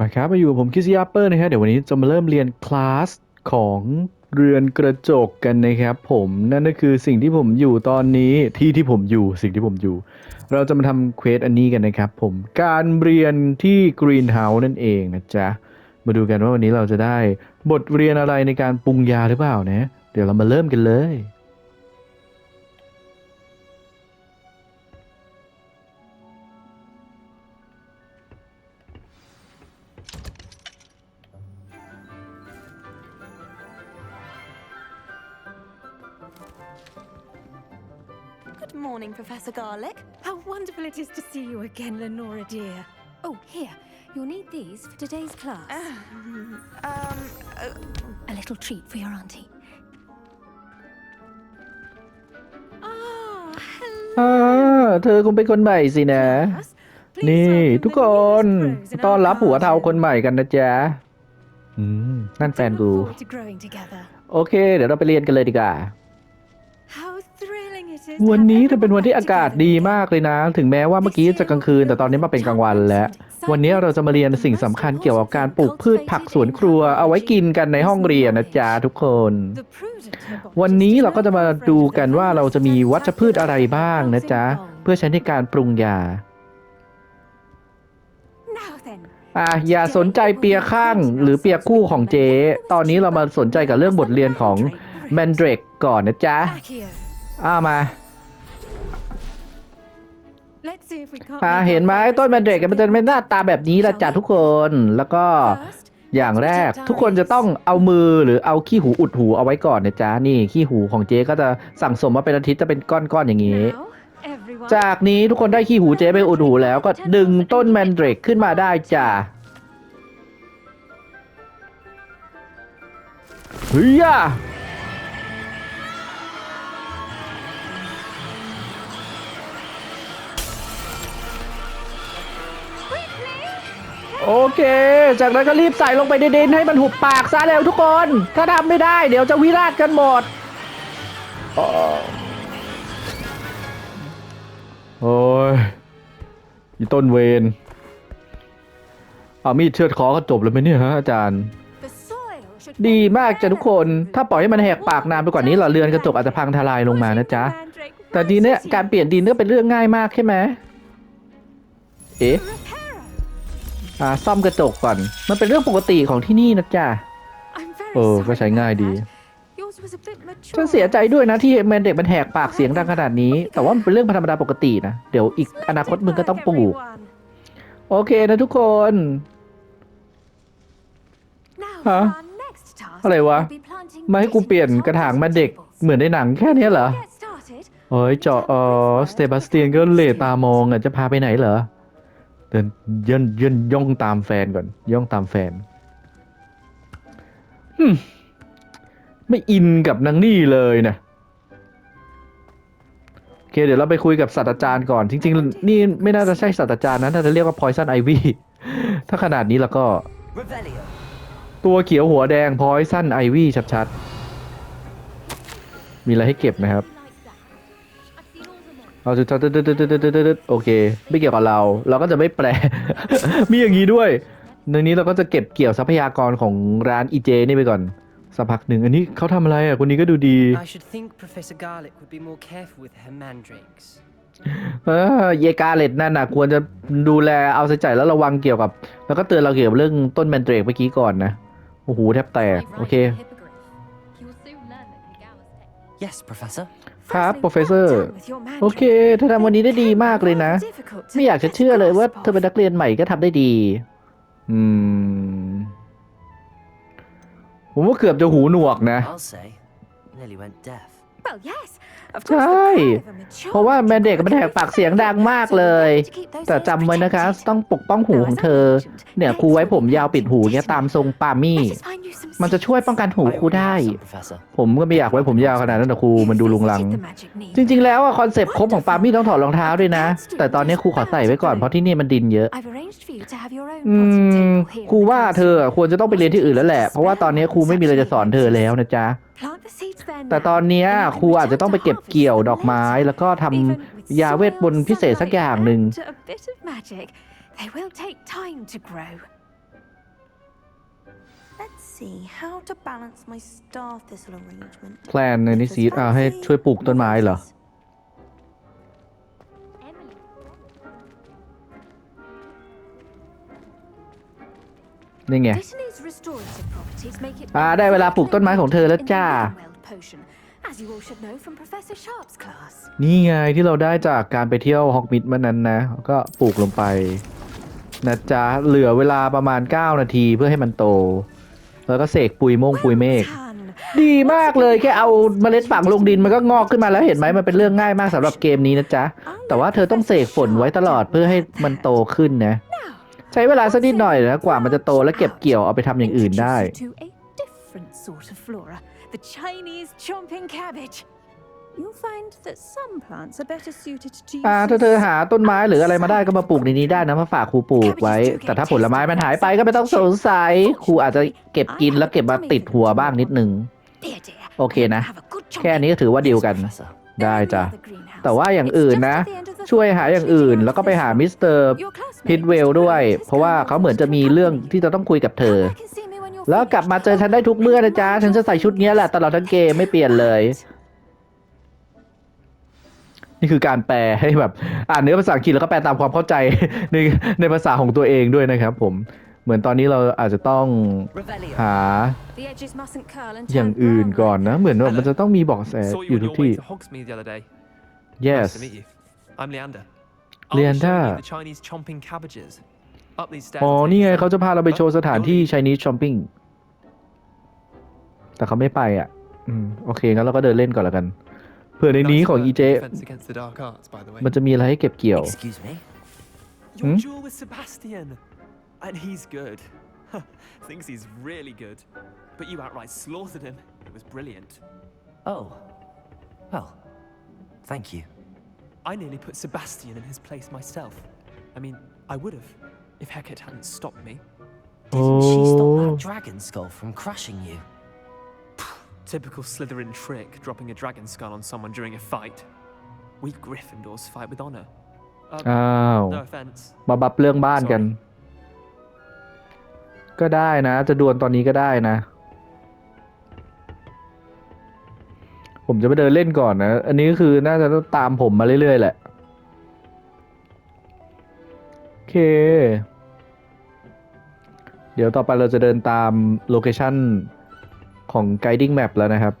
มาครับมาอยู่กับผมคิสยาเปอร์นะครับเดี๋ยววันนี้จะมาเริ่มเรียนคลาสของเรือนกระจกกันนะครับผมนั่นก็คือสิ่งที่ผมอยู่ตอนนี้ที่ที่ผมอยู่สิ่งที่ผมอยู่ เราจะมาทำเควสอันนี้กันนะครับผมการเรียนที่กรีนเฮาส์นั่นเองนะจ๊ะ มาดูกันว่าวันนี้เราจะได้บทเรียนอะไรในการปรุงยาหรือเปล่านะ เดี๋ยวเรามาเริ่มกันเลย Garlic. How wonderful it is to see you again, Lenora dear. Oh, here. You'll need these for today's class. Um, uh, A little treat for your auntie. Ah, อ่าเธอคงเป็นคนใหม่สินะ class. Please นี่ welcome ทุก the คน newest pros in ต้อน our รับหัวเทา class. คนใหม่กันนะจ๊ะอืมนั่นแฟน We กู look forward to growing together. โอเค เดี๋ยวเราไปเรียนกันเลยดีกว่า วันนี้จะเป็นวันที่อากาศดีมากเลยนะ ถึงแม้ว่าเมื่อกี้จะกลางคืน แต่ตอนนี้มาเป็นกลางวันแล้ว วันนี้เราจะมาเรียนสิ่งสำคัญเกี่ยวกับการปลูกพืชผักสวนครัว เอาไว้กินกันในห้องเรียนนะจ๊ะทุกคน วันนี้เราก็จะมาดูกันว่าเราจะมีวัชพืชอะไรบ้างนะจ๊ะเพื่อใช้ในการปรุงยาอะอย่าสนใจเปียข้างหรือเปียคู่ของเจ๊ตอนนี้เรามาสนใจกับเรื่องบทเรียนของแมนเดรกก่อนนะจ๊ะอ้ามา Let's see if we can't อ่า make เห็นไหม our ต้นแมนเดรก progress มันจะเป็นหน้าตาแบบนี้ละจ้ะทุกคน แล้วก็ First, อย่างแรกทุกคนจะต้องเอามือหรือเอาขี้หูอุดหูเอาไว้ก่อนนะจ๊ะนี่ขี้หูของเจ๊ก็จะสั่งสมมาเป็นอาทิตย์จะเป็นก้อนๆอย่างนี้ now, everyone. จากนี้ทุกคนได้ขี้หูเจ๊ไปอุดหูแล้วก็ดึงต้นแมนเดรกขึ้นมาได้จ้ะเฮ้ย โอเค จากนั้นก็รีบใส่ลงไปในดินให้มันหุบปากซะเร็วทุกคน ถ้าทำไม่ได้เดี๋ยวจะวิราชกันหมดอ๋อโอ้ยอีต้นเวนเอามีดเชือดคอก็จบเลยไหมเนี่ยฮะอาจารย์ The soil should ดี hold มากจ้ะทุกคน ถ้าปล่อยให้มันแหกปากนานไปกว่านี้เหรอเรือนกระจกอาจจะพังทลายลงมานะจ๊ะ แต่ทีเนี้ยการเปลี่ยนดินก็เป็นเรื่องง่ายมากใช่ไหม เอ๊ะ Repairer. อ่าซ่อมกระจกก่อน มันเป็นเรื่องปกติของที่นี่นะจ๊ะ I'm very เออ sorry ก็ใช้ง่าย about ดี that. Yours was a bit mature. ฉันเสียใจด้วยนะที่แมนเด็กมันแหกปากเสียงดังขนาดนี้ แต่ว่ามันเป็นเรื่องธรรมดาปกตินะ เดี๋ยวอีกอนาคตมึงก็ต้องปลูก Everyone. โอเคนะทุกคน Now ฮะ for our next task, อะไรวะ we'll be planting มาให้กูเปลี่ยนกระถางมาเด็กเหมือนในหนังแค่เนี้ยเหรอ Get started. เฮ้ยเจาะเออสเตบาสเตียนก็เหลตามองอะจะพาไปไหนเหรอ เดินย่นย่นย่องตามแฟนก่อน ย่องตามแฟนฮึมไม่อินกับนางนี่เลยนะโอเคเดี๋ยวเราไปคุยกับศาสตราจารย์ก่อน จริง ๆ นี่ไม่น่าจะใช่ศาสตราจารย์นะน่าจะเรียกว่า poison ivy ถ้าขนาดนี้แล้วก็ ตัวเขียวหัวแดง poison ivy ชัดๆ มีอะไรให้เก็บนะครับ เอาจุดๆๆๆๆๆๆโอเค ไม่เกี่ยวกับเรา เราก็จะไม่แปล มีอย่างนี้ด้วยในนี้เราก็จะเก็บเกี่ยวทรัพยากรของร้านอีเจนี่ไปก่อนสักพักหนึ่งอันนี้เขาทำอะไรอะคนนี้ก็ดูดี I should think Professor Garlic would be more careful with her mandrakes. เออเยกาเลตนั่นน่ะ ควรจะดูแลเอาใจใส่แล้วระวังเกี่ยวกับ แล้วก็เตือนเราเกี่ยวกับเรื่องต้นแมนเดรกเมื่อกี้ก่อนนะโอ้โหแทบแตก โอเค Yes, Professor. ครับ Firstly, Professor well done with your mandrake. โอเคเธอทำวันนี้ได้ดีมากเลยนะ They can be difficult to ไม่อยากจะเชื่อเลยว่าเธอเป็นนักเรียนใหม่ก็ทำได้ดี อืม ผมว่าเกือบจะหูหนวกนะ I'll say. Nearly went deaf. Well, yes. Of ใช่ course, the cry of a mature เพราะว่าแม่เด็กมันแหกปากเสียงดังมากเลย แต่จำไว้นะคะ ต้องปกป้องหูของเธอ เนี่ยครูไว้ผมยาวปิดหูเนี่ยตามทรงปามี่ Let us find you some มันจะช่วยป้องกันหู I ครู already ได้ have some, Professor. ผมก็ไม่อยากไว้ผมยาวขนาดนั้นแต่ครู seeds. มันดูลุงลัง Yes, the magic need. จริง ๆ แล้วอะคอนเซปต์ครบของปามี่ต้องถอดรองเท้าด้วยนะ แต่ตอนนี้ครูขอใส่ไว้ก่อนเพราะที่นี่มันดินเยอะ I've arranged for you to have your own อื potted ม table here in ครู the ว่า classroom. เธออะควรจะต้องไปเรียนที่อื่นแล้วแหละ เพราะว่าตอนนี้ครูไม่มีอะไรจะสอนเธอแล้วนะจ๊ะ Plant the seeds there แต่ now, ตอนเนี้ย and you can ครูอาจจะต้องไปเก็บ return to เกี่ยว harvest ดอกไม้ later. แล้วก็ทำ Even with ยาเวทมนต์ soil, พิเศษสักอย่างหนึ่ง sunlight, and a bit of magic, they will take time to grow. Let's see how to balance my star thistle arrangement. แพลนในนิซีดอ่าให้ช่วยปลูกต้นไม้เหรอ นี่ไง Dittany's restorative properties make it อ่า ได้เวลาปลูกต้นไม้ของเธอแล้วจ้า Well potion, as you all should know from Professor Sharp's class. นี่ไงที่เราได้จากการไปเที่ยวฮอกมิดมันนั้นนะ ก็ปลูกลงไป นะจ๊ะ เหลือเวลาประมาณ 9 นาทีเพื่อให้มันโต แล้วก็เสกปุยโมงปุยเมฆ Well done. ดีมากเลยแค่เอาเมล็ดฝังลงดินมันก็งอกขึ้นมาแล้วเห็นไหมมันเป็นเรื่องง่ายมากสำหรับเกมนี้นะจ๊ะ แต่ว่าเธอต้องเสกฝนไว้ตลอดเพื่อให้มันโตขึ้นนะ ใช้เวลาสักนิดหน่อยนะกว่ามันจะโตและเก็บเกี่ยวเอาไปทำอย่างอื่นได้ Introduce you to a different sort of flora, the Chinese chomping cabbage. You'll find that some plants are better suited to อ่า use ถ้าเธอ as หาต้นไม้หรืออะไรมาได้ก็มาปลูกในนี้ได้นะมาฝากครูปลูกไว้ แต่ถ้าผลไม้มันหายไปก็ไม่ต้องสงสัยครูอาจจะเก็บกินแล้วเก็บมาติดหัวบ้างนิดนึง Dear, dear. โอเคนะ Have a good แค่ chomping. นี้ก็ถือว่าดีลกัน Professor. ได้จ้ะ Every other greenhouse. แต่ว่าอย่าง It's อื่น just นะ at the end of the ช่วยหาอย่างอื่น แล้วก็ไปหามิสเตอร์ Your classmate, พิทเวล Mr. ด้วย Rhodes, has เพราะว่า come เขาเหมือนจะมี over to เรื่อง accompany ที่จะต้องคุยกับเธอ Come back and see me when you're แล้วกลับมาเจอฉันได้ทุกเมื่อนะจ๊ะ ฉันจะใส่ชุดเนี้ยแหละตลอดทั้งเกมไม่เปลี่ยนเลย นี่คือการแปลให้แบบ อ่านเนื้อภาษาอังกฤษแล้วก็แปลตามความเข้าใจในในภาษาของตัวเองด้วยนะครับ ผมเหมือนตอนนี้เราอาจจะต้อง Revelio. หา The edges mustn't curl and อย่าง turn อื่น brown ก่อน like นะ เหมือนว่ามันจะต้องมีเบอกแส Saw อยู่ you ทุ on ก your ที่ way to Hogsmeade the other day. yes Nice to meet you. I'm Leander. I'll be showing Leander. you the Chinese chomping cabbages. Up these stairs. อ๋อ will take นี่ไง you เขาจะพาเราไปโชว์สถานที่ You'll Chinese shopping แต่เขาไม่ไปอะ อืม โอเค งั้นเราก็เดินเล่นก่อนแล้วกัน เผื่อใน leave. นี้ Nice ของ work อีเจ defense against the dark arts, by the way. มันจะมีอะไรให้เก็บเกี่ยว Excuse me? Your Hmm? duel with Sebastian. And he's good. Thinks he's really good. But you outright slaughtered him. It was brilliant. Oh. Well, thank you. I nearly put Sebastian in his place myself. I mean, I would have, if Hecate hadn't stopped me. Didn't she stop Oh. that dragon skull from crushing you? Typical Slytherin trick, dropping a dragon skull on someone during a fight. We Gryffindors fight with honor. Uh, อ้าว no offense. มาบับเรื่องบ้านกัน ก็ได้นะ จะดวลตอนนี้ก็ได้นะ ผมจะไปเดินเล่นก่อนนะ อันนี้ก็คือน่าจะต้องตามผมมาเรื่อยๆแหละ โอเค เดี๋ยวต่อไปเราจะเดินตามโลเคชั่นของ guiding map แล้วนะครับ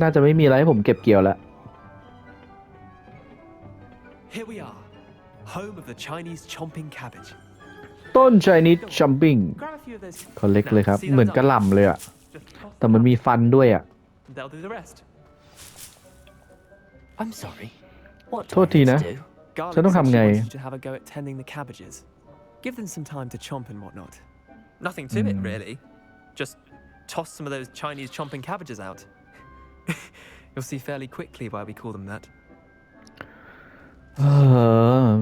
น่าจะไม่มีอะไรให้ผมเก็บเกี่ยวแล้ว Here we are, home of the Chinese chomping cabbage. ต้น Chinese jumping Grab a few of those. เขาเล็ก Now, เลยครับ see those เหมือนกระห arms? ล่ำเลยอะ Just toss แต่ them มัน up, มีฟันด้วยอะ and They'll do the rest. I'm sorry. What do โทษ I ที need นะ to do? Garlic So don't said have she ngay. wanted you to have a go at tending the cabbages. Give them some time to chomp and whatnot. Nothing to it, Hmm. really. Just toss some of those Chinese chomping cabbages out. You'll see fairly quickly why we call them that. เออ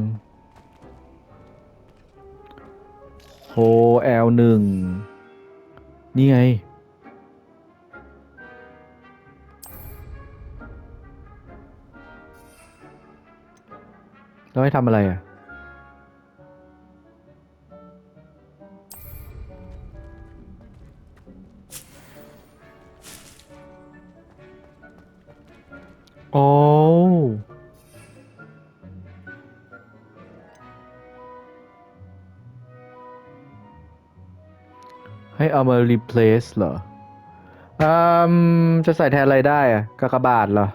โฮแอลหนึ่ง นี่ไง แล้วให้ทำอะไรอะ โอ้ให้เอามา replace เหรอ อืม จะใส่แทนอะไรได้อะกากบาทเหรอ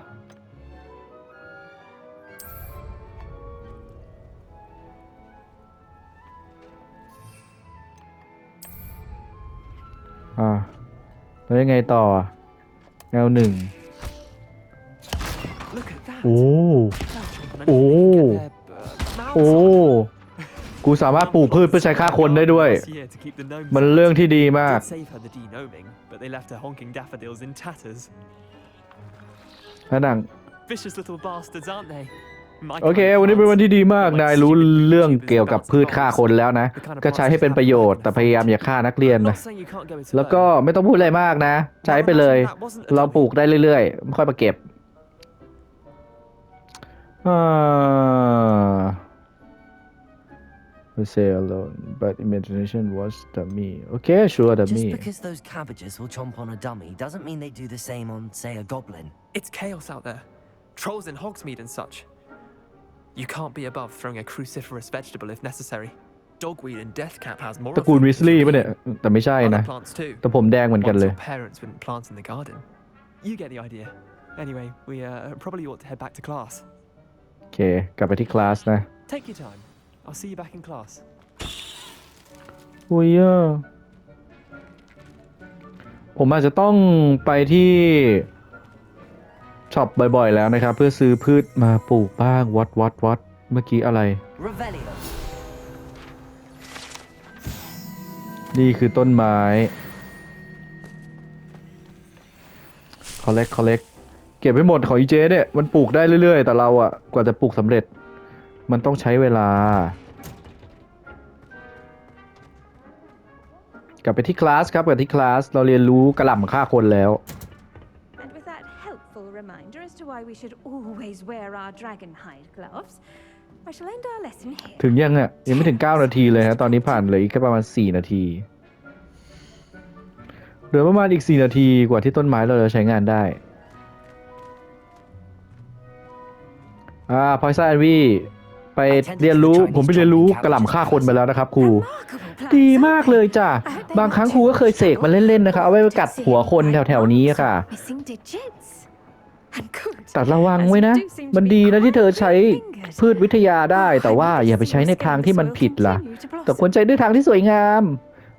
แล้วยังไงต่ออะแนวหนึ่ง Look at that. โอ้ Chomp on Oh. anything they get their, uh, mouths โอ้ on. กูสามารถปลูกพืชเพื่อใช้ฆ่าคนได้ด้วย Last year to keep the gnomes มัน out. เรื่องที่ดีมาก Did save her the denoming, but they left her honking daffodils in tatters. แล้วหนัง Vicious little bastards, aren't they? My โอเค kind of วันนี้เป็นวัน plants. ที่ดีมาก นายรู้เรื่องเกี่ยวกับพืชฆ่าคนแล้วนะ ก็ใช้ให้เป็นประโยชน์ แต่พยายามอย่าฆ่านักเรียน I'm นะ not saying you can't go it แล้วก็ alone. ไม่ต้องพูดอะไรมากนะ ใช้ไปเลย เราปลูกได้เรื่อยๆไม่ค่อยมาเก็บอ่า We say alone but imagination was dummy Okay sure Just dummy because those cabbages will chomp on a dummy doesn't mean they do the same on, say, a goblin. It's chaos out there. Trolls in Hogsmeade and such. You can't be above throwing a cruciferous vegetable if necessary. Dogweed and deathcap has more ตระกูล them วิสลีย์ปะเนี่ย แต่ไม่ใช่ Other นะ plants too. แต่ผมแดงเหมือนกัน Ones เลย your parents wouldn't plant in the garden. You get the idea. Anyway, we uh, probably ought to head back to class. โอเค กลับไปที่คลาสนะ Take your time. I'll see you back in class. อุ้ยอ่ะผมอาจจะต้องไปที่ ช็อปบ่อยๆ แล้วนะครับ เพื่อซื้อพืชมาปลูกบ้างวัดวัดวัดเมื่อกี้อะไร Revelio. นี่คือต้นไม้ collect collect เก็บไว้หมดของอีเจเนี่ย มันปลูกได้เรื่อยๆ แต่เราอะกว่าจะปลูกสำเร็จ มันต้องใช้เวลา กลับไปที่คลาสครับกลับที่คลาสเราเรียนรู้กระหล่ำฆ่าคนแล้ว to why we should always wear our dragon hide gloves, I shall end our lesson here. ถึงยังอะยังไม่ถึง 9 นาทีเลยฮะตอนนี้ผ่านเหลยแค่ประมาณ 4 นาทีเหลือประมาณอีก 4 นาทีกว่าที่ต้นไม้เราจะใช้งานได้ อ่าพอยซ่าแอนวีไปเรียนรู้ผมไปเรียนรู้กระหล่ำฆ่าคนไปแล้วนะครับครู Remarkable plants, ดีมากเลยจ้ะ I hope they บางครั้งครูก็เคยเสกมาเล่นๆนะคะเอาไว้กัดหัวคนแถวๆนี้อะค่ะ Missing digits. And good. แต่ระวังไว้นะ As you do seem to มัน be ดีนะที่เธอใช้ quite fingers. พืชวิทยาได้ แต่ว่าอย่าไปใช้ในทางที่มันผิดล่ะ แต่ควรใช้ด้วยทางที่สวยงาม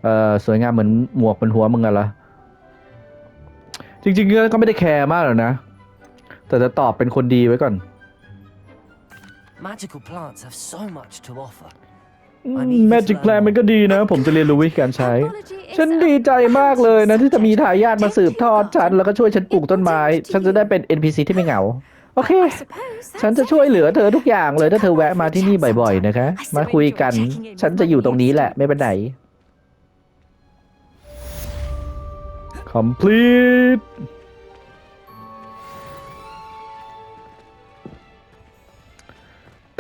เอ่อ สวยงามเหมือนหมวกบนหัวมึงอะละจริงๆก็ไม่ได้แคร์มากหรอกนะ แต่จะตอบเป็นคนดีไว้ก่อน แมจิกแพลนมันก็ดีนะ ผมจะเรียนรู้วิธีการใช้ ฉันดีใจมากเลยนะ ที่จะมีทายาทมาสืบทอดฉัน แล้วก็ช่วยฉันปลูกต้นไม้ ฉันจะได้เป็น NPC ที่ไม่เหงา โอเค ฉันจะช่วยเหลือเธอทุกอย่างเลยถ้าเธอแวะมาที่นี่บ่อยๆนะคะ มาคุยกัน ฉันจะอยู่ตรงนี้แหละไม่เป็นไหน complete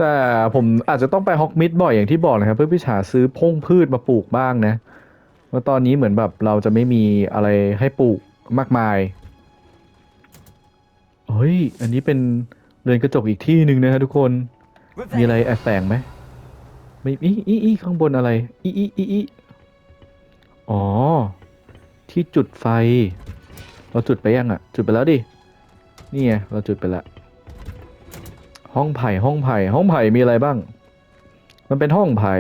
แต่ผมอาจจะต้องไปฮอกมิดบ่อยอย่างที่บอกนะครับ เพื่อพิชาซื้อพงพืชมาปลูกบ้างนะว่าะตอนนี้เหมือนแบบเราจะไม่มีอะไรให้ปลูกมากมายเฮ้ย อันนี้เป็นเรือนกระจกอีกที่หนึ่งนะฮะทุกคน มีอะไรแอบแฝงไหมไม่อีอีอีข้างบนอะไร อีอีอีอีอ๋อ ที่จุดไฟ เราจุดไปยังอะจุดไปแล้วดิ นี่ไง เราจุดไปแล้ว ห้องไผ่ห้องไผ่ห้องไผ่มีอะไรบ้าง มันเป็นห้องไผ่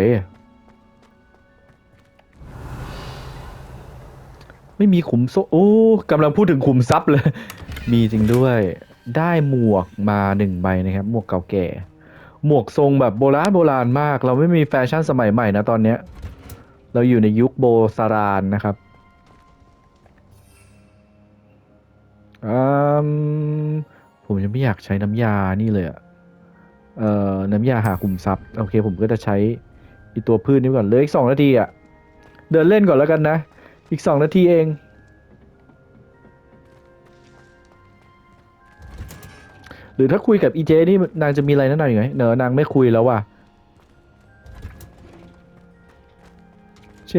ไม่มีขุมโซโอ้กำลังพูดถึงขุมทรัพย์เลย มีจริงด้วย ได้หมวกมาหนึ่งใบนะครับ หมวกเก่าแก่ หมวกทรงแบบโบราณโบราณมาก เราไม่มีแฟชั่นสมัยใหม่นะตอนเนี้ย เราอยู่ในยุคโบราณนะครับอืมผมยังไม่อยากใช้น้ำยานี่เลยอะ เอ่อน้ำยาหาขุมทรัพย์โอเค ผมก็จะใช้อีตัวพืชนี้ก่อนเหลยอีกสองนาทีอะเดินเล่นก่อนแล้วกันนะ อีกสองนาทีเองหรือถ้าคุยกับอีเจนี่นางจะมีอะไรแนะนำอยู่ไหมเนอนางไม่คุยแล้วว่ะเช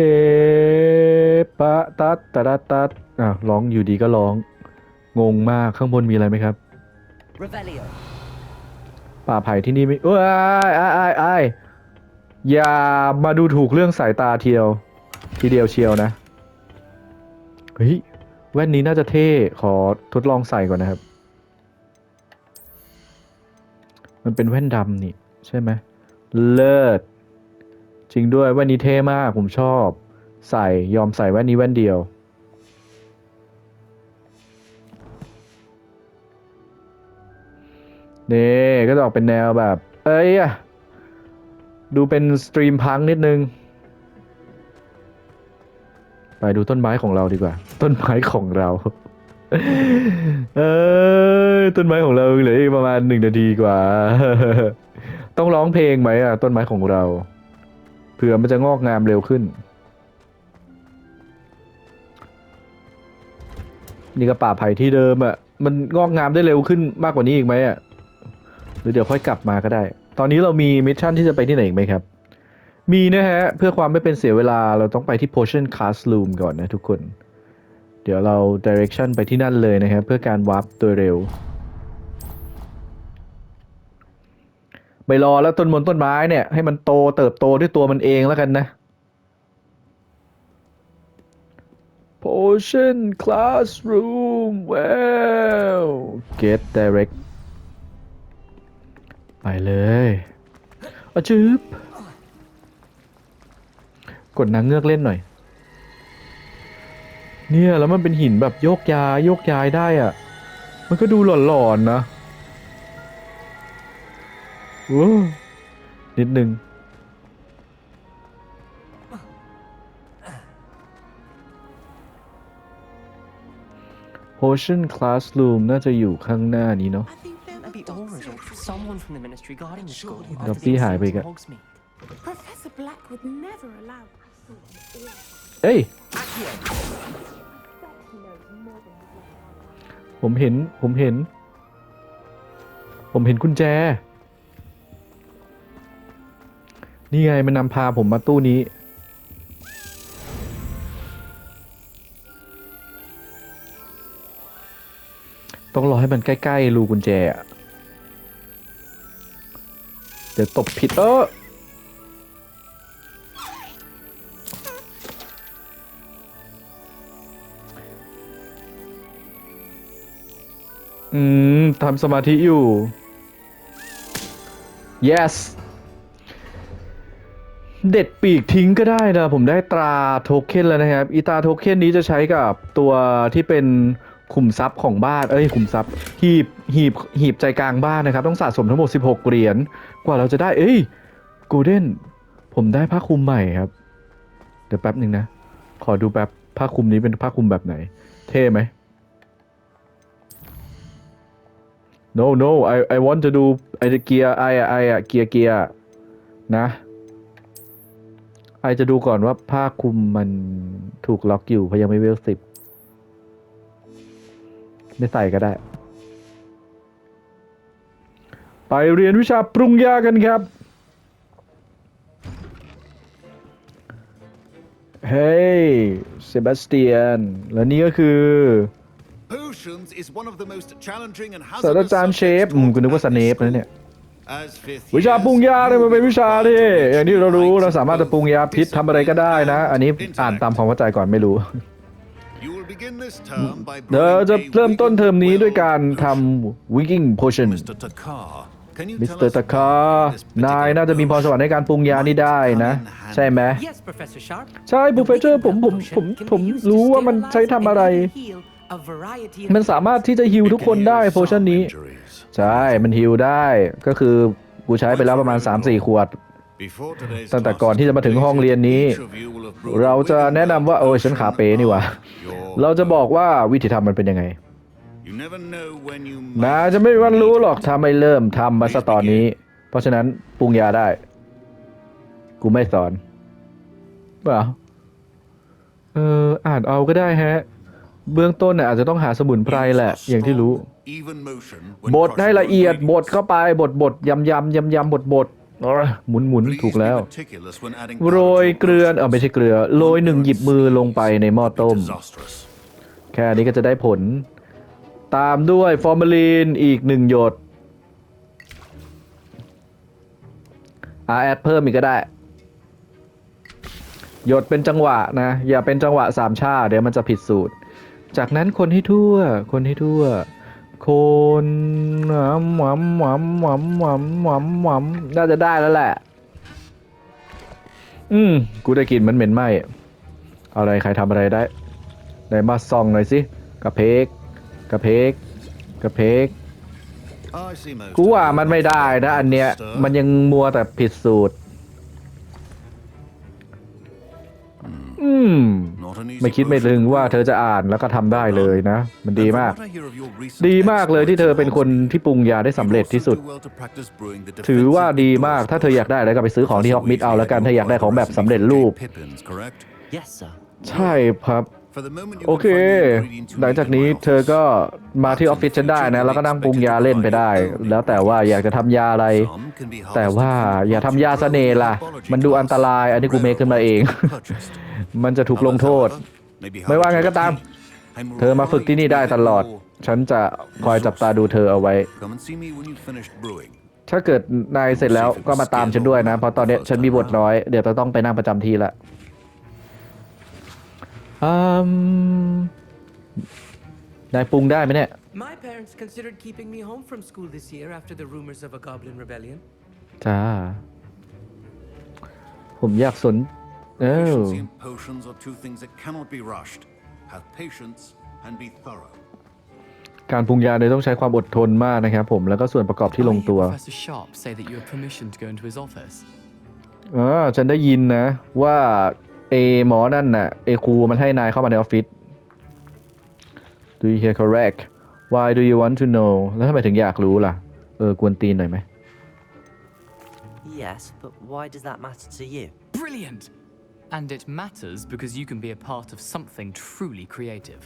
ปะตัดตะดัดตัดอะร้องอยู่ดีก็ร้อง งงมากข้างบนมีอะไรไหมครับ Revelio. ป่าไผ่ที่นี่ไม่เอ้ยไอ้ายอ้ายอ้อย่ามาดูถูกเรื่องสายตาเทียว ทีเดียวเชียวนะ เฮ้ย แว่นนี้น่าจะเท่ ขอทดลองใส่ก่อนนะครับ มันเป็นแว่นดำนี่ ใช่ไหม เลิศ จริงด้วยแว่นนี้เท่มาก ผมชอบ ใส่ยอมใส่แว่นนี้แว่นเดียว นี่ก็จะออกเป็นแนวแบบ เอ้ยดูเป็นสตรีมพังนิดนึง ไปดูต้นไม้ของเราดีกว่า ต้นไม้ของเรา เอ้ยต้นไม้ของเราเหลืออีกประมาณหนึ่งนาทีกว่า ต้องร้องเพลงไหมอะ ต้นไม้ของเราเผื่อมันจะงอกงามเร็วขึ้น นี่ก็ป่าไผ่ที่เดิมอะ มันงอกงามได้เร็วขึ้นมากกว่านี้อีกไหมอะ รือเดี๋ยวค่อยกลับมาก็ได้ ตอนนี้เรามีมิชชั่นที่จะไปที่ไหนอีกไหมครับ มีนะฮะ เพื่อความไม่เป็นเสียเวลาเราต้องไปที่ Potion Classroom ก่อนนะทุกคน เดี๋ยวเรา direction ไปที่นั่นเลยนะครับ เพื่อการวาร์ปโดยเร็ว ไปรอแล้วต้นมนต้นไม้เนี่ย ให้มันโตเติบโตด้วยตัวมันเองแล้วกันนะ Potion Classroom well get direct ไปเลยอจืบกดนางเงือกเล่นหน่อย เนี่ยแล้วมันเป็นหินแบบโยกย้ายโยกย้ายได้อะมันก็ดูหลอนๆนะโอ้นิดนึง Potion Classroom น่าจะอยู่ข้างหน้านี้เนาะ someone from the ministry guarding the school. Đọc after the đi Hải incident về in kìa. Hogsmeade. Professor Black would never allow. เอ้ย ผมเห็น ผมเห็น ผมเห็นกุญแจ นี่ไงมันนำพาผมมาตู้นี้ ต้องรอให้มันใกล้ ๆ รูกุญแจอะ เดี๋ยวตบผิดเอออืมทำสมาธิอยู่ yes เด็ดปีกทิ้งก็ได้นะ ผมได้ตราโทเค็นแล้วนะครับ อีตราโทเค็นนี้จะใช้กับตัวที่เป็น ขุมทรัพย์ของบ้าน เอ้ยขุมทรัพย์หีบหีบหีบใจกลางบ้านนะครับ ต้องสะสมทั้งหมด 16 เหรียญกว่าเราจะได้ เอ้ยโกลเด้นผมได้ผ้าคลุมใหม่ครับ เดี๋ยวแป๊บหนึ่งนะ ขอดูแป๊บผ้าคลุมนี้เป็นผ้าคลุมแบบไหน เท่ไหม no no I I want to do ไอเกียไอไอเกียเกียนะไอจะดูก่อนว่าผ้าคลุมมันถูกล็อกอยู่เพราะยังไม่เวลสิบ ไม่ใส่ก็ได้ ไปเรียนวิชาปรุงยากันครับ เฮ้ยเซบาสเตียน แล้วนี่ก็คือ Potions is one of the most challenging and ศาสตรา hazardous จารย์เชฟ subjects อืม taught กูนึกว่าส at เน this ปนะเนี่ย school. As fifth วิชา years, ปรุงยาเนี่ยมันเป็นวิชาที่อย่างที่เรารู้เราสามารถจะปรุงยาพิษทำอะไรก็ได้นะ อันนี้อ่านตามความเข้าใจก่อนไม่รู้ เดี๋ยว brewing จะ a เริ่มต้น Wigan เทอมนี้ Well ด้วยการท potion. ำวิกิ้งโพชั่น Mr. Takar, can you มิส tell เตอ us ร์ตะคา why this นาย particular น่าจะมีพรสวรรค์ในการปรุงยานี่ได้นะ ใช่ไหม Yes, Professor Sharp. ใช่บูเฟเจอร์ผมผมผมผมรู้ว่ามันใช้ทำอะไร A variety มันสามารถที่จะฮิวทุกคนได้โพชั่นนี้ injuries. ใช่ มันฮิวได้ก็คือกูใช้ไปแล้วประมาณ 3-4 ขวด Before today's ตั้งแต่ class ก่อนที่จะมาถึงห้องเรียนนี้ each of you will have brewed a เราจะ Wigan แนะนำว่า Well โอ้ยฉันขาเป๋นี่หว่า Your- เราจะบอกว่าวิธีทำมันเป็นยังไง You never know when you นา might จะไม่มีวันรู้หรอก need ถ้าไม่เริ่มทำมาซะตอนนี้ เพราะฉะนั้นปรุงยาได้ กูไม่สอนเปล่าเอออ่านเอาก็ได้ฮะ เบื้องต้นน่ะอาจจะต้องหาสมุนไพรแหละ อย่างที่รู้ even motion when บดให้ crossing ละเอียด road บดเข้าไปบดบดยำยำยำยำบดบดอ๋อ หมุนหมุน Please ถูกแล้ว be meticulous when adding โรย powder to เกลือ potions. เออไม่ใช่เกลือโรยหนึ่งหยิบมือลงไปในหม้อต้ม Disastrous. แค่นี้ก็จะได้ผล ตามด้วยฟอร์มาลีนอีกหนึ่งหยดอาแอดเพิ่มอีกก็ได้ หยดเป็นจังหวะนะ อย่าเป็นจังหวะสามชาเดี๋ยวมันจะผิดสูตร จากนั้นคนให้ทั่วคนให้ทั่ว คนหวำหวำหวำหวำหวำหวำหวำน่าจะได้แล้วแหละ อืม กูได้กลิ่นมันเหม็นไหมเอาอะไรใครทำอะไรได้ไหนมาส่องหน่อยสิกระเพกกระเพกกระเพก I see most กู of ว่า you มันไม่ได้นะอันเนี้ย Stir. มันยังมัวแต่ผิดสูตร อืม Not an easy ไม่คิดไม่ potion ถึง to ว่า brew. เธอจะอ่านแล้วก็ทำได้เลยนะ มันดี And from มาก what I hear of your recent ดีมากเลยที่เธอเป็นคน exploits ที่ปรุงยาได้ in สำเร็จที่สุด Hogsmeade, you also do well to practice brewing the ถือว่า defensive ดี Victor's มากถ้าเธออยากได้แล้วก็ไปซื้อของที่ฮอกมิดเอาแล้วกันถ้าอยากได้ของแบบสำเร็จรูป Pippins, correct? Yes, sir. ใช่ครับ For the moment you โอ can เค find the ingredients you หลัง need จาก from นี้ my เธอ office. ก็มาที่ออฟฟิศฉันได้นะ แล้วก็นั่งปรุงยาเล่นไปได้ แล้วแต่ว่าอยากจะทำยาอะไร Some can be แต่ว่า harvested from อย่า plants ทำยา you เส grow น่ห์ in ล่ะ herbology มันดูอันตราย อันนี้กูเมคขึ้นมาเอง purchased. มันจะถูกลงโทษ Others, however, may be ไม่ว่าไง hard ก็ to ตาม locate. I'm เธอมาฝึกที่นี่ได้ตลอด right ฉันจะคอยจับตาดูเธอเอาไว้ Come and see me when you've finished brewing. ถ้าเกิดนายเสร็จแล้วก็มาตามฉันด้วยนะ เพราะตอนเนี้ยฉันมีบทน้อย เดี๋ยวจะต้องไปนั่งประจำที่ละอืมนายปรุงได้ไหมเนี่ย My parents considered keeping me home from school this year after the rumors of a goblin rebellion. จ้า ผมอยากสนเออ Efficiency and potions are two things that cannot be rushed. Have patience and be thorough. การปรุงยาเนี่ยต้องใช้ความอดทนมากนะครับผมแล้วก็ส่วนประกอบที่ลงตัว Professor Sharp say that you have permission to go into his office. อ่าฉันได้ยินนะ ว่าเอหมอนั่นน่ะเอครูมันให้นายเข้ามาในออฟฟิศ Do you hear correct Why do you want to know แล้วทำไมถึงอยากรู้ล่ะ เออกวนตีนหน่อยไหม Yes, but why does that matter to you? Brilliant! And it matters because you can be a part of something truly creative.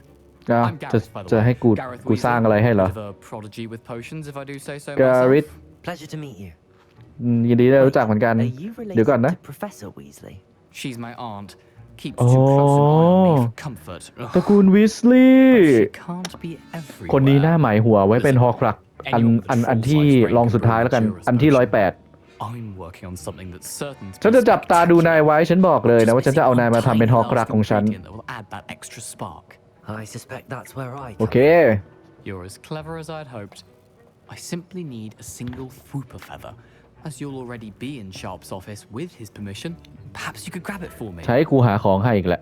อ้าว I'm จะ Gareth, by the จะ way. ให้กู Gareth กูสร้างอะไรให้เหรอ Bit of a prodigy with potions, if I do say so การิ myself. Pleasure to meet you. ยินดีได้รู้จักเหมือนกัน Are you เดี๋ยวก่อน related นะ to Professor Weasley? She's my aunt. Keeps too close an eye on me Oh. for comfort. Ugh, ตระกูลวิสลีย์ but she can't be everywhere. คนนี้หน้าหมายหัวไว้เป็นฮอครักอันอันอันที่ลองสุดท้ายแล้วกัน อันที่ร้อยแปด I'm working on something that's certain to ฉัน be จะจับตาดูนายไว้ฉันบอกเลยนะ Just ว่าฉันจะเอานายมาทำเป็นฮอครักของฉัน ingredient that will add that extra spark. I suspect that's where I โอ come เค You're as clever as I'd hoped. I simply need a single Fwooper feather. As you'll already be in Sharp's office with his permission, perhaps you could grab it for me. ใช้กูหาของให้อีกแหละ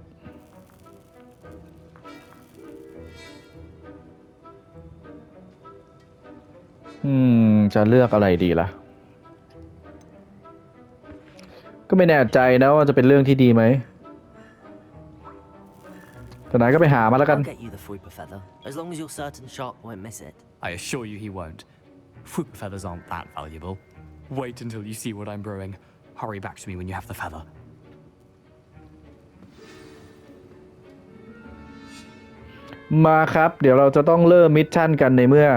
อืม จะเลือกอะไรดีล่ะ ไม่แน่ใจนะว่าจะเป็นเรื่องที่ดีไหมแต่นายก็ไปหามาแล้วกัน I'll get you the Fwooper feather, as long as you're certain Sharp won't miss it. I assure you he won't. Fwooper feathers aren't that valuable. Wait until you see what I'm brewing. Hurry back to me when you have the feather. มาครับ เดี๋ยวเราจะต้องเริ่มมิชชั่นกันในเมื่อ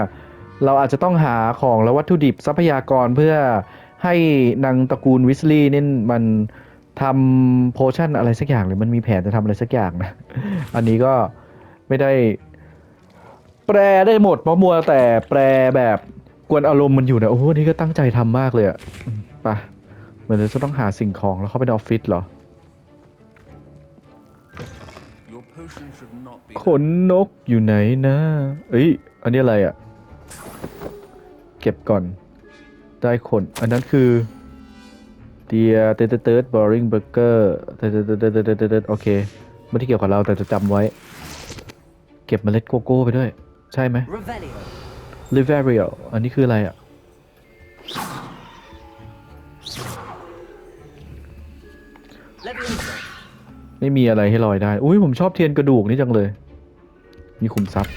เราอาจจะต้องหาของและวัตถุดิบทรัพยากรเพื่อ ให้นางตระกูลวิสลีย์นี่มันทำโพชั่นอะไรสักอย่างหรือมันมีแผนจะทำอะไรสักอย่างนะ อันนี้ก็ไม่ได้ แปลได้หมดเพราะมัวแต่แปลแบบกวนอารมณ์มันอยู่นะโอ้โหนี่ก็ตั้งใจทำมากเลยอะอืมไปเหมือนจะต้องหาสิ่งของแล้วเข้าไปในออฟฟิศเหรอ Your potion should not be ขนนกอยู่ไหนนะ เอ้ย อันนี้อะไรอะ่ะเก็บก่อน ได้ขนอันนั้นคือเดียเตเตเตบอริงเบอร์เกอร์เตเตเติร์ดเตเตเตโอเคไม่ได้เกี่ยวกับเราแต่จะจำไว้ เก็บเมล็ดโกโก้ไปด้วย ใช่ไหม Revelio. l i v a r i o อันนี้คืออะไรอะ ไม่มีอะไรให้ลอยได้ อุ้ยผมชอบเทียนกระดูกนี่จังเลย มีขุมทรัพย์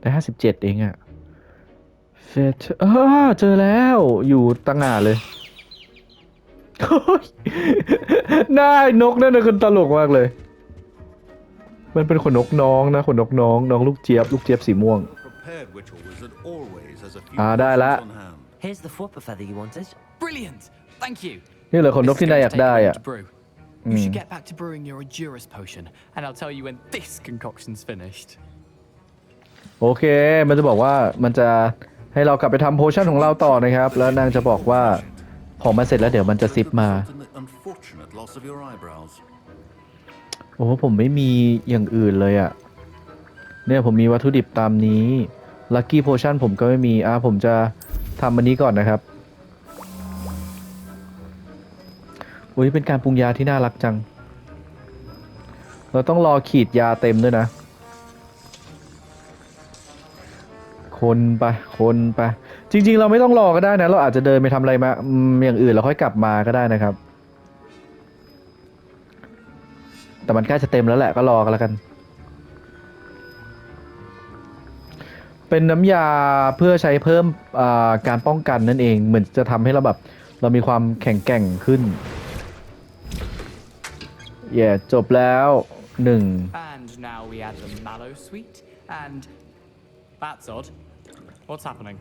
ได้ห้าสิบเจ็ดเองอะ่ะ เฟชเออเจอแล้วอยู่ตั้งหน้าเลยโอ๊ยหน้านกนั่นนะคือตลกมากเลย มันเป็นขนนกน้องนะขนนกน้องน้องลูกเจี๊ยบลูกเจี๊ยบสีม่วง prepared witch or wizard always has a few Ah, ได้ละ potions on hand. Here's the Fwooper feather you wanted. Brilliant! Thank you. นี่เหรอขนนก This is ที่นาย going อยาก to take ได้ a อะ while to brew. You should get back to brewing your Adurus potion, and I'll tell you when this concoction's finished. โอเค มันจะบอกว่ามันจะ ให้เรากลับไปทำโพชั่นของเราต่อนะครับ แล้วนางจะบอกว่าของมันเสร็จแล้วเดี๋ยวมันจะซิปมา โอ้โหผมไม่มีอย่างอื่นเลยอะ่ะ เนี่ยผมมีวัตถุดิบตามนี้ลัคกี้โพชั่นผมก็ไม่มี อะผมจะทำอันนี้ก่อนนะครับ อุ้ยเป็นการปรุงยาที่น่ารักจัง เราต้องรอขีดยาเต็มด้วยนะ คนไปคนไปจริง ๆ เราไม่ต้องรอก็ได้นะ เราอาจจะเดินไปทำอะไรมาอืมอย่างอื่นเราค่อยกลับมาก็ได้นะครับ แต่มันใกล้จะเต็มแล้วแหละก็รอกันแล้วกัน เป็นน้ำยาเพื่อใช้เพิ่มการป้องกันนั่นเอง เหมือนจะทำให้เราแบบ เรามีความแข็งแกร่งขึ้นแย่จบแล้วหนึ่ง And now we add the mallow sweet, and that's odd. What's happening?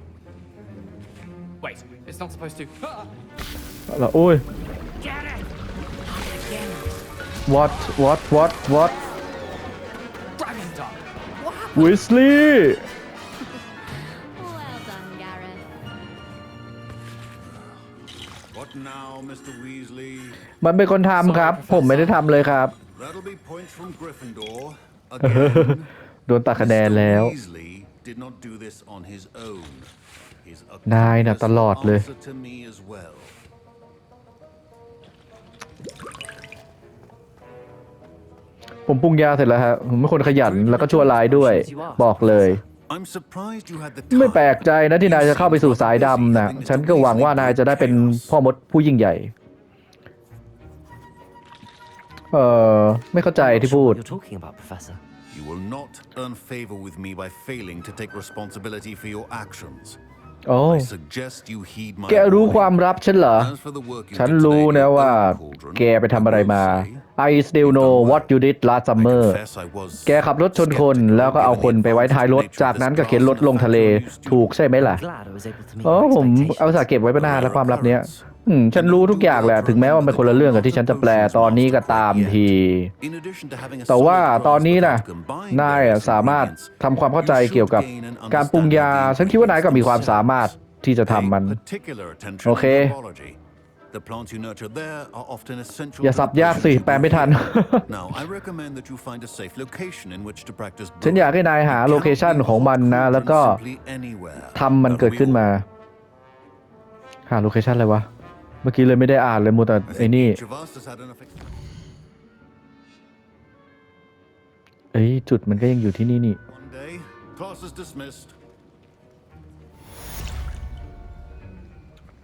Wait, it's not supposed to. Ah! แล้วโอ้ย what what what what Dragon tongue. วิสลีย์ Well done, Gareth. What now, Mr. Weasley? มันเป็นคนทำครับ ผมไม่ได้ทำเลยครับ That'll be points from Gryffindor. Again, โดนตัดคะแนนแล้ว Mr. Weasley did not do this on his own. His นายน่ะ accomplice ตลอดเลย answered to me as well. ผมปรุงยาเสร็จแล้วฮะผมเป็นคนขยันแล้วก็ชั่วร้ายด้วย บอกเลย I'm surprised you had the ไม่ time แปลกใจนะที่นายจะเข้าไปสู่สายดำนะฉันก็หวังว่านายจะได้เป็นพ่อมดผู้ยิ่งใหญ่ เออไม่เข้าใจ I'm not ที่ sure พูด what you're talking about, Professor. You will not earn favor with me by failing to take responsibility for your actions. โอ้ I suggest you heed my แกรู้ warning. ความลับฉันเหรอ As for the work you ฉัน did รู้ today in นะ the ว่า Golden Cauldron, แกไปทำอะไร I will มา say, I still know what you did last I summer confess I was แกขับรถชนคน skeptical แล้วก็เอา given คน the ไปไว้ท้ายรถ advanced จากนั้นก็ nature เข็น of ร this ถลง class ทะเล and the fact ถูกใช่ไหมล่ะ Glad I was able to meet โอ้ your ผม expectations. เอาสาเก็บไว้เป็นนานแล้วความลับเนี้ย อืมฉันรู้ทุกอย่างแหละ ถึงแม้ว่ามันเป็นคนละเรื่องกับที่ฉันจะแปลตอนนี้ก็ตามที In addition to having a แต่ว่า solid ตอนนี้ grasp นะ of how to combine นายอะ various สามารถ ingredients, ทำความเข้าใจ you เกี่ยวกับ should gain an การปรุงยา understanding of the ฉันคิดว่านายก็มีความ ingredients สามารถที่จะทำมัน Pay particular attention โอเค to herbology. The plants you nurture there are often essential อย่า to สับ the ยากสิ patients you แปลไม่ทัน befriend. Now, I recommend that you find a safe location in which to practice ฉันอยากให้นายหา brewing. โล It เค cannot ชัน be ของมันนะ hot แล้วก็ cauldron simply anywhere. ทำมัน That'll เกิด be ขึ้น all. มา หาโลเคชันอะไรวะ เมื่อกี้เลยไม่ได้อ่านเลยมูแต่ไอ้นี่ เอ้ยจุดมันก็ยังอยู่ที่นี่นี่ One day, class is dismissed.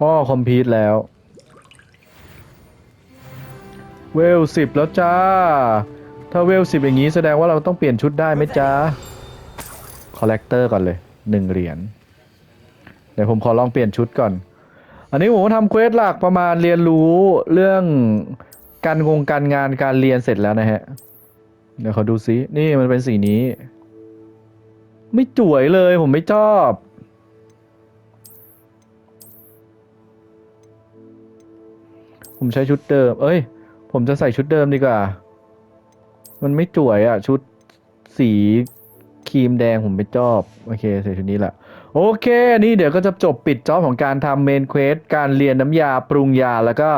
อ้อคอมพิวต์แล้ว เวลสิบแล้วจ้า ถ้าเวลสิบอย่างนี้แสดงว่าเราต้องเปลี่ยนชุดได้ไหมจ้าคอลเลกเตอร์ก่อนเลยหนึ่งเหรียญเดี๋ยวผมขอลองเปลี่ยนชุดก่อน อันนี้ผมทำเควสหลักประมาณเรียนรู้เรื่องการงงการงานการเรียนเสร็จแล้วนะฮะ เดี๋ยวขอดูซิ นี่มันเป็นสีนี้ ไม่จ่วยเลยผมไม่ชอบผมใช้ชุดเดิม เอ้ย ผมจะใส่ชุดเดิมดีกว่า มันไม่จ่วยอะ่ะ ชุดสีครีมแดงผมไม่ชอบ โอเค ใส่ชุดนี้แหละ โอเค นี่เดี๋ยวก็จะจบปิดจ็อบของการทำเมนเควสการเรียนน้ำยาปรุงยาแล้วก็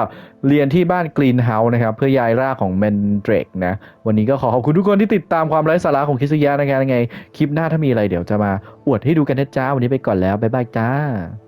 เรียนที่บ้านกรีนเฮาส์นะครับ เพื่อยายรากของเมนเดรกนะ วันนี้ก็ขอขอบคุณทุกคนที่ติดตามความไร้สาระของคิสุยะนะครับยังไง คลิปหน้าถ้ามีอะไรเดี๋ยวจะมาอวดให้ดูกันนะจ้า วันนี้ไปก่อนแล้ว บ๊ายบายจ้า